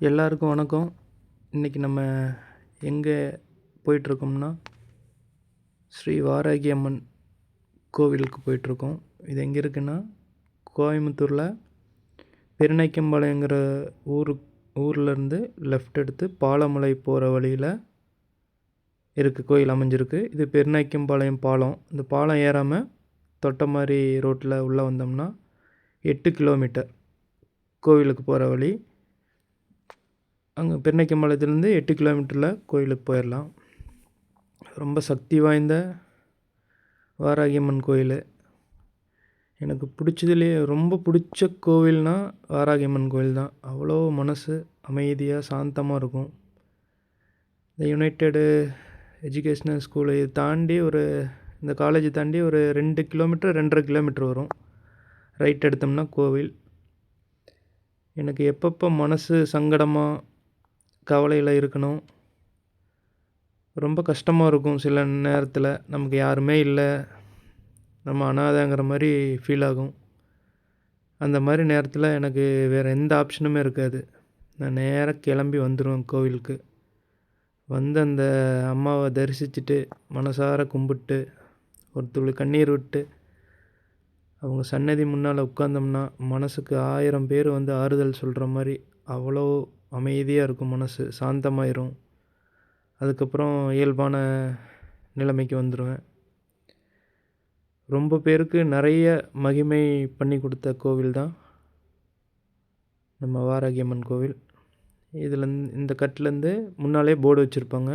எல்லாருக்கும் வணக்கம். இன்றைக்கி நம்ம எங்கே போயிட்டுருக்கோம்னா ஸ்ரீ வாராகி அம்மன் கோவிலுக்கு போயிட்டுருக்கோம். இது எங்கே இருக்குன்னா கோயம்புத்தூரில் பெருநைக்கம்பாளையங்கிற ஊரு ஊர்லேருந்து லெஃப்ட் எடுத்து பாலமலை போகிற வழியில் இருக்குது கோயில் அமைஞ்சிருக்கு. இது பெருநாய்க்கம்பாளையம் பாலம். இந்த பாலம் ஏறாமல் தொட்டமாரி ரோட்டில் உள்ளே வந்தோம்னா எட்டு கிலோமீட்டர் கோவிலுக்கு போகிற வழி. அங்கே பெருநைக்கம்பாளையத்துலேருந்து எட்டு கிலோமீட்டரில் கோயிலுக்கு போயிடலாம். ரொம்ப சக்தி வாய்ந்த வாராகியம்மன் கோயில். எனக்கு பிடிச்சதுலேயே ரொம்ப பிடிச்ச கோவில்னால் வாராகியம்மன் கோயில் தான் அவ்வளோ மனசு அமைதியாக சாந்தமாக இருக்கும். இந்த யுனைடெடு எஜுகேஷ்னல் ஸ்கூலை தாண்டி ஒரு இந்த காலேஜை தாண்டி ஒரு ரெண்டு கிலோமீட்டர் ரெண்டரை கிலோமீட்டர் வரும். ரைட் எடுத்தோம்னா கோவில். எனக்கு எப்பப்போ மனசு சங்கடமாக கவலையில் இருக்கணும். ரொம்ப கஷ்டமாக இருக்கும் சில நேரத்தில். நமக்கு யாருமே இல்லை. நம்ம அனாதைங்கிற மாதிரி ஃபீல் ஆகும். அந்த மாதிரி நேரத்தில் எனக்கு வேறு எந்த ஆப்ஷனுமே இருக்காது. நான் நேராக கிளம்பி வந்துடுவேன் கோவிலுக்கு. வந்து அந்த அம்மாவை தரிசிச்சுட்டு மனசார கும்பிட்டு ஒரு துளி கண்ணீர் விட்டு அவங்க சன்னதி முன்னால் உட்காந்தோம்னா மனசுக்கு ஆயிரம் பேர் வந்து ஆறுதல் சொல்கிற மாதிரி அவ்வளோ அமைதியாக இருக்கும் மனசு சாந்தமாயிரும். அதுக்கப்புறம் இயல்பான நிலைமைக்கு வந்துடுவேன் ரொம்ப பேருக்கு நிறைய மகிமை பண்ணி கொடுத்த கோவில் தான் நம்ம வாராகியம்மன் கோவில். இதில் இந்த கட்டிலேருந்து முன்னாலே போர்டு வச்சுருப்பாங்க.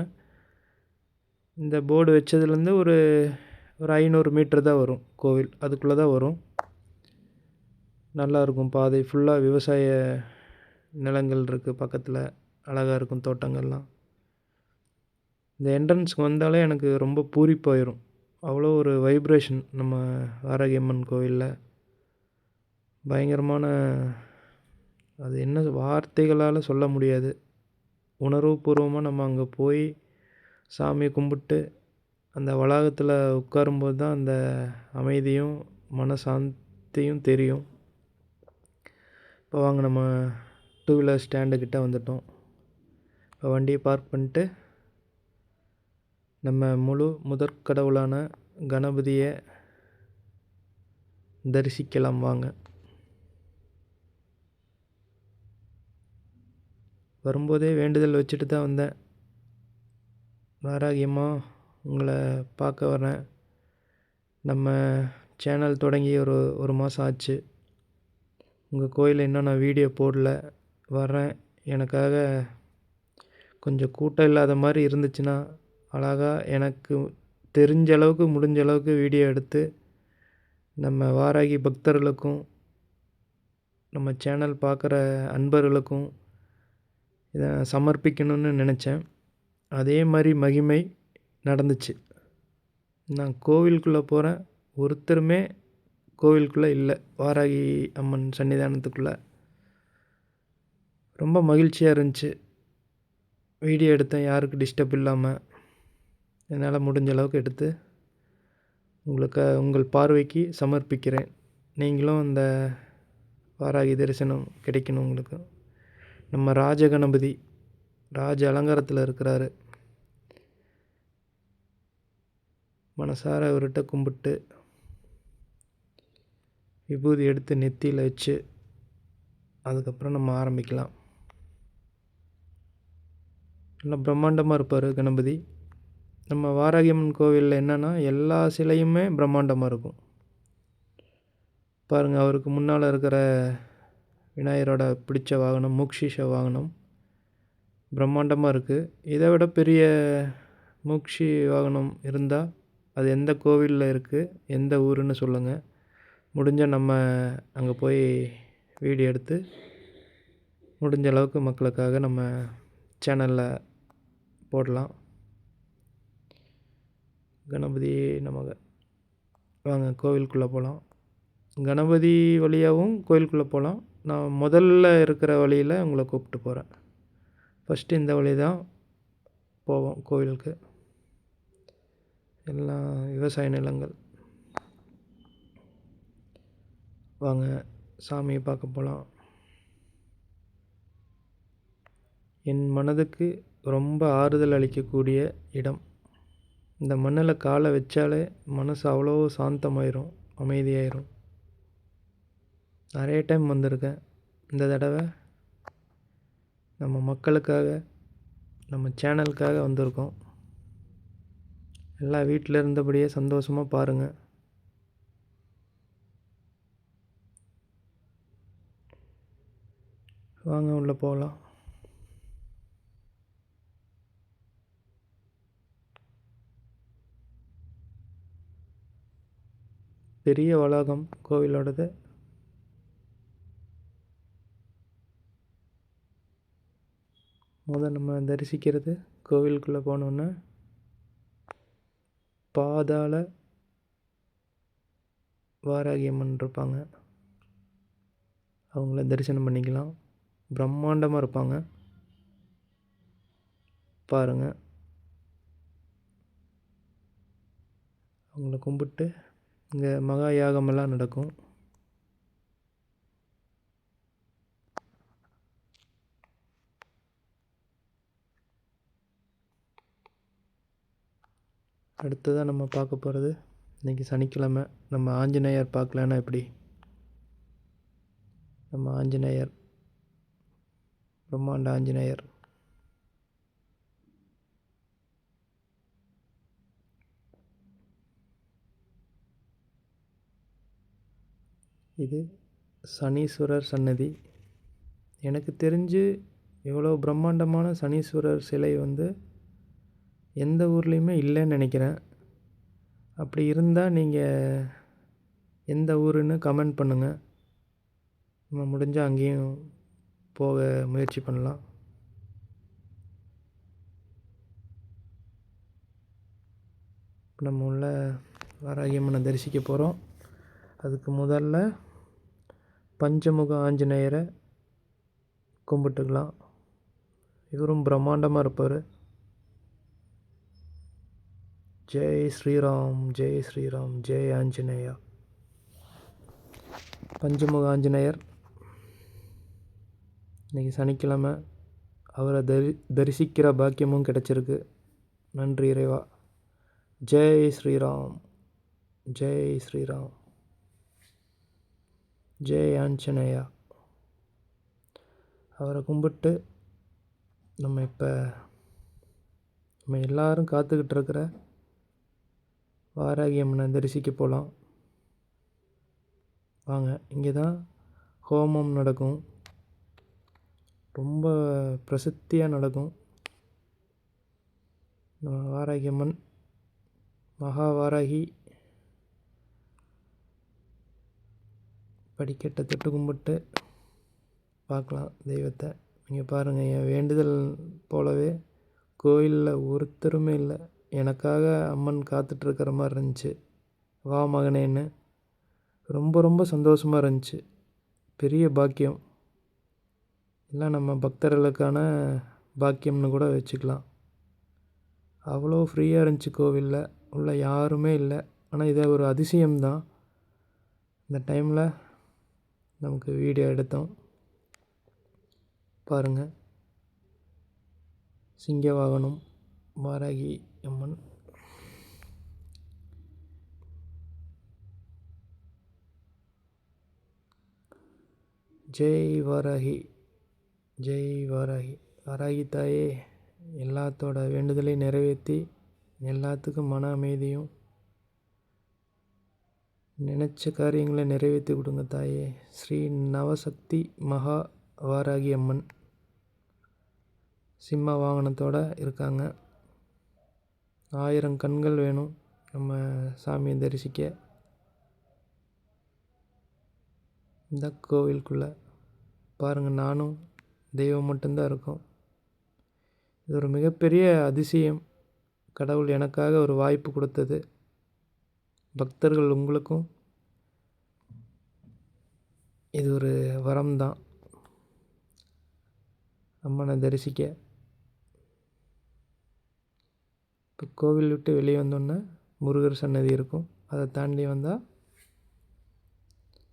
இந்த போர்டு வச்சதுலேருந்து ஒரு ஒரு ஐநூறு மீட்டர் தான் வரும் கோவில். அதுக்குள்ளே தான் வரும். நல்லாயிருக்கும் பாதை. ஃபுல்லாக விவசாய நிலங்கள் இருக்குது பக்கத்தில் அழகாக இருக்கும் தோட்டங்கள்லாம். இந்த என்ட்ரன்ஸ்க்கு வந்தாலே எனக்கு ரொம்ப பூரிப்பாயிரும். அவ்வளோ ஒரு வைப்ரேஷன் நம்ம ஆரோக்கியம்மன் கோவிலில் பயங்கரமான அது என்ன வார்த்தைகளால் சொல்ல முடியாது. உணர்வுபூர்வமாக நம்ம அங்கே போய் சாமியை கும்பிட்டு அந்த வளாகத்தில் உட்காரும்போது தான் அந்த அமைதியும் மனசாந்தியும் தெரியும். இப்போ வாங்க நம்ம டூ வீலர் ஸ்டாண்டுக்கிட்ட வந்துட்டோம். இப்போ வண்டியை பார்க் பண்ணிட்டு நம்ம முழு முதற் கடவுளான கணபதியை தரிசிக்கலாம் வாங்க. வரும்போதே வேண்டுதல் வச்சுட்டு தான் வந்தேன். வாராகியமாக உங்களை பார்க்க வரேன் நம்ம சேனல் தொடங்கி ஒரு ஒரு மாதம் ஆச்சு. உங்கள் கோயிலில் இன்னும் நான் வீடியோ போடல. வரேன் எனக்காக கொஞ்சம் கூட்டம் இல்லாத மாதிரி இருந்துச்சுன்னா அழகாக எனக்கு தெரிஞ்ச அளவுக்கு முடிஞ்ச அளவுக்கு வீடியோ எடுத்து நம்ம வாராகி பக்தர்களுக்கும் நம்ம சேனல் பார்க்குற அன்பர்களுக்கும் இதை சமர்ப்பிக்கணும்னு நினச்சேன். அதே மாதிரி மகிமை நடந்துச்சு. நான் கோவிலுக்குள்ளே போகிறேன் ஒருத்தருமே கோவிலுக்குள்ளே இல்லை. வாராகி அம்மன் சன்னிதானத்துக்குள்ளே. ரொம்ப மகிழ்ச்சியாக இருந்துச்சு. வீடியோ எடுத்தேன் யாருக்கு டிஸ்டர்ப் இல்லாமல் என்னால் முடிஞ்ச அளவுக்கு எடுத்து உங்களுக்கு உங்கள் பார்வைக்கு சமர்ப்பிக்கிறேன். நீங்களும் அந்த வாராகி தரிசனம் கிடைக்கணும் உங்களுக்கு. நம்ம ராஜகணபதி ராஜ அலங்காரத்தில் இருக்கிறாரு. மனசார அவர்கிட்ட கும்பிட்டு விபூதி எடுத்து நெத்தியில் வச்சு அதுக்கப்புறம் நம்ம ஆரம்பிக்கலாம். நல்லா பிரம்மாண்டமாக இருப்பார் கணபதி. நம்ம வாராகியம்மன் கோவிலில் என்னென்னா எல்லா சிலையுமே பிரம்மாண்டமாக இருக்கும். பாருங்கள் அவருக்கு முன்னால் இருக்கிற விநாயகரோட பிடிச்ச வாகனம் மூக்ஷிஷ வாகனம் பிரம்மாண்டமாக இருக்குது இதை விட பெரிய மூக்ஷி வாகனம் இருந்தால் அது எந்த கோவிலில் இருக்குது எந்த ஊருன்னு சொல்லுங்கள் முடிஞ்சால் நம்ம அங்கே போய் வீடியோ எடுத்து முடிஞ்ச அளவுக்கு மக்களுக்காக நம்ம சேனலில் போடலாம். கணபதி நமக. வாங்க கோவிலுக்குள்ளே போகலாம் கணபதி வழியாகவும் கோயிலுக்குள்ளே போகலாம் நான் முதல்ல இருக்கிற வழியில் உங்களை கூப்பிட்டு போகிறேன் ஃபஸ்ட்டு இந்த வழி தான் போவோம் கோவிலுக்கு. எல்லாம் விவசாய நிலங்கள். வாங்க சாமியை பார்க்க போகலாம் என் மனதுக்கு ரொம்ப ஆறுதல் அளிக்கக்கூடிய இடம். இந்த மண்ணில் காலை வச்சாலே மனசு அவ்வளோ சாந்தமாயிரும் அமைதியாயிரும். நிறைய டைம் வந்திருக்கேன். இந்த தடவை நம்ம மக்களுக்காக நம்ம சேனலுக்காக வந்திருக்கோம். எல்லாம் வீட்டில் இருந்தபடியே சந்தோஷமாக பாருங்கள் வாங்க உள்ளே போகலாம் பெரிய வளாகம் கோவிலோடது. முதல் நம்ம தரிசிக்கிறது கோவிலுக்குள்ளே போனோன்னே பாதாள வாராகியம்மன் இருப்பாங்க. அவங்கள தரிசனம் பண்ணிக்கலாம். பிரம்மாண்டமாக இருப்பாங்க. பாருங்கள் அவங்கள கும்பிட்டு இங்கே மகா யாகமெல்லாம் நடக்கும். அடுத்ததாக நம்ம பார்க்க போகிறது இன்றைக்கி சனிக்கிழமை. நம்ம ஆஞ்சநேயர் பார்க்கலன்னா எப்படி? நம்ம ஆஞ்சநேயர் பிரம்மாண்ட ஆஞ்சநேயர். இது சனீஸ்வரர் சன்னதி. எனக்கு தெரிஞ்சு இவ்வளோ பிரம்மாண்டமான சனீஸ்வரர் சிலை வந்து எந்த ஊர்லேயுமே இல்லைன்னு நினைக்கிறேன். அப்படி இருந்தால் நீங்கள் எந்த ஊருன்னு கமெண்ட் பண்ணுங்கள் நம்ம முடிஞ்சால் அங்கேயும் போக முயற்சி பண்ணலாம். நம்ம உள்ள வாராகியம்மனை தரிசிக்க போகிறோம் அதுக்கு முதல்ல பஞ்சமுக ஆஞ்சநேயரை கும்பிட்டுக்கலாம். இவரும் பிரம்மாண்டமாக இருப்பார். ஜெய் ஸ்ரீராம் ஜெய் ஸ்ரீராம் ஜெய் ஆஞ்சநேயா. பஞ்சமுக ஆஞ்சநேயர். இன்றைக்கி சனிக்கிழமை. அவரை தரி தரிசிக்கிற பாக்கியமும் கிடச்சிருக்கு. நன்றி இறைவா. ஜெய் ஸ்ரீராம் ஜெய் ஸ்ரீராம். ஜே ஆஞ்சநேயா அவரை கும்பிட்டு நம்ம இப்போ நம்ம எல்லோரும் காத்துக்கிட்டு இருக்கிற வாராகி அம்மனை தரிசிக்க போகலாம் வாங்க இங்கே தான் ஹோமம் நடக்கும். ரொம்ப பிரசித்தியாக நடக்கும். நம்ம வாராகி அம்மன் மகா வாராகி படிக்கட்டை தொட்டு கும்பிட்டு பார்க்கலாம் தெய்வத்தை. நீங்கள் பாருங்கள் என் வேண்டுதல் போலவே கோயிலில் ஒருத்தருமே இல்லை. எனக்காக அம்மன் காத்துட்ருக்கிற மாதிரி இருந்துச்சு. வா மகனேன்னு. ரொம்ப ரொம்ப சந்தோஷமாக இருந்துச்சு. பெரிய பாக்கியம். எல்லாம் நம்ம பக்தர்களுக்கான பாக்கியம்னு கூட வச்சுக்கலாம். அவ்வளோ ஃப்ரீயாக இருந்துச்சு கோவிலில். உள்ள யாருமே இல்லை. ஆனால் இதை ஒரு அதிசயம்தான். இந்த டைமில் நமக்கு வீடியோ எடுத்தோம். பாருங்கள் சிங்க வாகனம் வாராகி அம்மன். ஜெய் வாராகி ஜெய் வாராகி. வாராகி தாயே எல்லாத்தோட வேண்டுதலையும் நிறைவேற்றி எல்லாத்துக்கும் மன அமைதியும் நினச்ச காரியங்களை நிறைவேற்றி கொடுங்க தாயே. ஸ்ரீ நவசக்தி மகா வாராகி அம்மன் சிம்ம வாகனத்தோடு இருக்காங்க. ஆயிரம் கண்கள் வேணும் நம்ம சாமியை தரிசிக்க. இந்த கோவிலுக்குள்ளே பாருங்கள் நானும் தெய்வம் மட்டும்தான் இருக்கும். இது ஒரு மிகப்பெரிய அதிசயம். கடவுள் எனக்காக ஒரு வாய்ப்பு கொடுத்தது. பக்தர்கள் உங்களுக்கும் இது ஒரு வரம் தான். அம்மனை தரிசிக்க. இப்போ கோவில் விட்டு வெளியே வந்தோன்னே முருகர் சன்னதி இருக்கும். அதை தாண்டி வந்தால்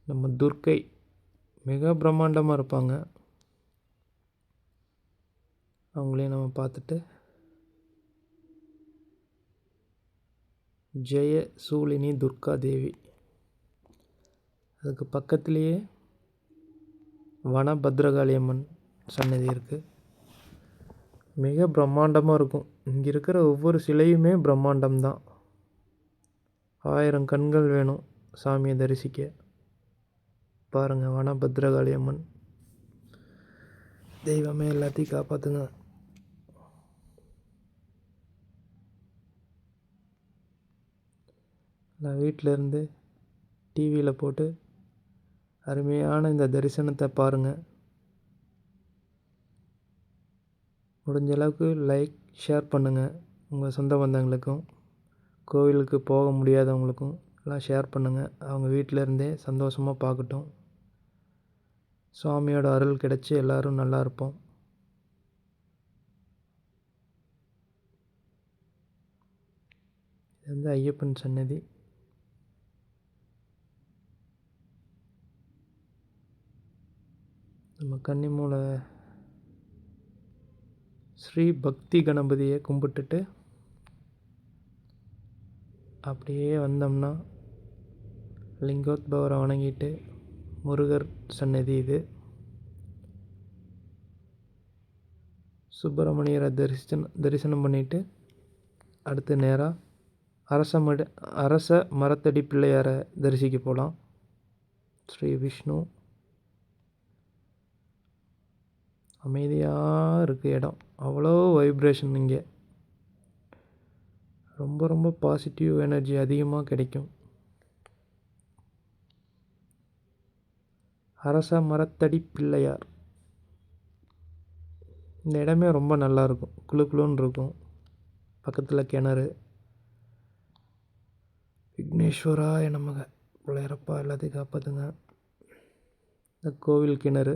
நம்ம துர்க்கை மிக பிரம்மாண்டமாக இருப்பாங்க. அவங்களையும் நம்ம பார்த்துட்டு ஜெய சூலினி துர்கா தேவி. அதுக்கு பக்கத்துலேயே வனபத்ரகாளி அம்மன் சன்னதி இருக்குது மிக பிரம்மாண்டமாக இருக்கும். இங்கே இருக்கிற ஒவ்வொரு சிலையுமே பிரம்மாண்டம்தான் ஆயிரம் கண்கள் வேணும் சாமியை தரிசிக்க. பாருங்கள் வனபத்ரகாளி அம்மன் தெய்வமே எல்லாத்தையும் காப்பாற்றுங்க நான் வீட்டிலேருந்து டிவியில் போட்டு அருமையான இந்த தரிசனத்தை பாருங்கள் முடிஞ்ச அளவுக்கு லைக் ஷேர் பண்ணுங்கள் உங்கள் சொந்த பந்தங்களுக்கும் கோவிலுக்கு போக முடியாதவங்களுக்கும் எல்லாம் ஷேர் பண்ணுங்கள் அவங்க வீட்டில் இருந்தே சந்தோஷமாக பார்க்கட்டும். சுவாமியோட அருள் கிடச்சி எல்லோரும் நல்லா இருப்போம். இது வந்து ஐயப்பன் சன்னதி. நம்ம கன்னிமூலை ஸ்ரீ பக்தி கணபதியை கும்பிட்டுட்டு அப்படியே வந்தோம்னா லிங்கோத்பவரை வணங்கிட்டு முருகர் சன்னதி இது. சுப்பிரமணியரை தரிசனம் தரிசனம் பண்ணிவிட்டு அடுத்து நேராக அரச மட அரச மரத்தடி பிள்ளையாரை தரிசிக்க போகலாம் ஸ்ரீ விஷ்ணு அமைதியாக இருக்குது இடம். அவ்வளோ வைப்ரேஷன் இங்கே. ரொம்ப ரொம்ப பாசிட்டிவ் எனர்ஜி அதிகமாக கிடைக்கும். அரச மரத்தடி பிள்ளையார். இந்த இடமே ரொம்ப நல்லாயிருக்கும் குழு குழுன்னு இருக்கும். பக்கத்தில் கிணறு. விக்னேஸ்வராய நமக. பிள்ளையரப்பா எல்லாத்தையும் காப்பாற்றுங்க இந்த கோவில் கிணறு.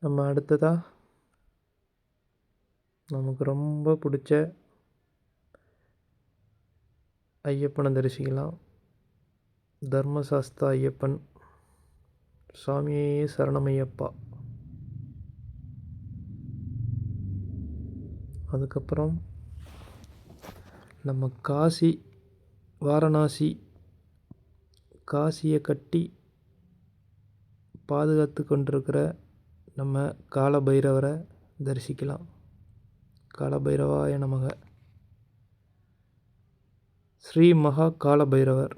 நம்ம அடுத்ததாக நமக்கு ரொம்ப பிடிச்ச ஐயப்பனை தரிசிக்கலாம். தர்மசாஸ்தா ஐயப்பன். சாமியே சரணமையப்பா. அதுக்கப்புறம் நம்ம காசி வாரணாசி காசியை கட்டி பாதுகாத்து கொண்டிருக்கிற நம்ம கால பைரவரை தரிசிக்கலாம். கால பைரவாய நமக. ஸ்ரீ மகா கால பைரவர்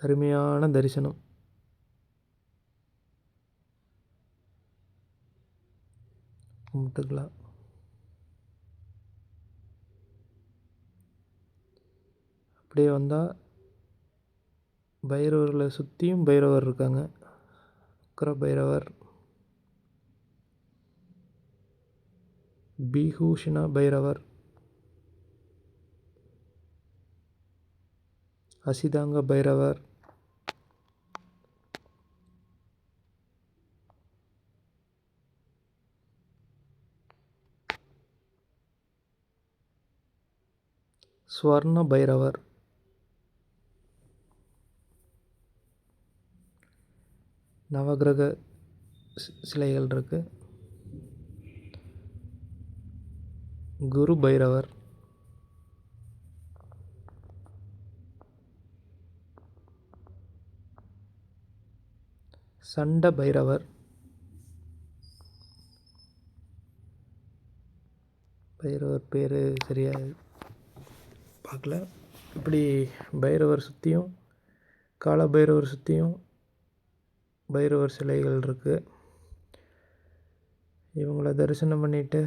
அருமையான தரிசனம். கும்பிட்டுக்கலாம். அப்படியே வந்தால் பைரவர்களை சுற்றியும் பைரவர் இருக்காங்க. உக்கர பைரவர் பீகூஷண பைரவர் அசிதாங்க பைரவர் ஸ்வர்ண பைரவர் நவகிரக சிலைகள் இருக்குது குரு பைரவர். சண்ட பைரவர். பைரவர் பேர் சரியாக பார்க்கல இப்படி பைரவர் சுற்றியும் கால பைரவர் சுற்றியும் பைரவர் சிலைகள் இருக்குது இவங்கள தரிசனம் பண்ணிவிட்டு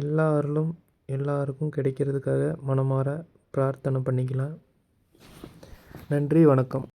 எல்லா அருளும் எல்லாருக்கும் கிடைக்கிறதுக்காக மனமாற பிரார்த்தனை பண்ணிக்கலாம். நன்றி வணக்கம்.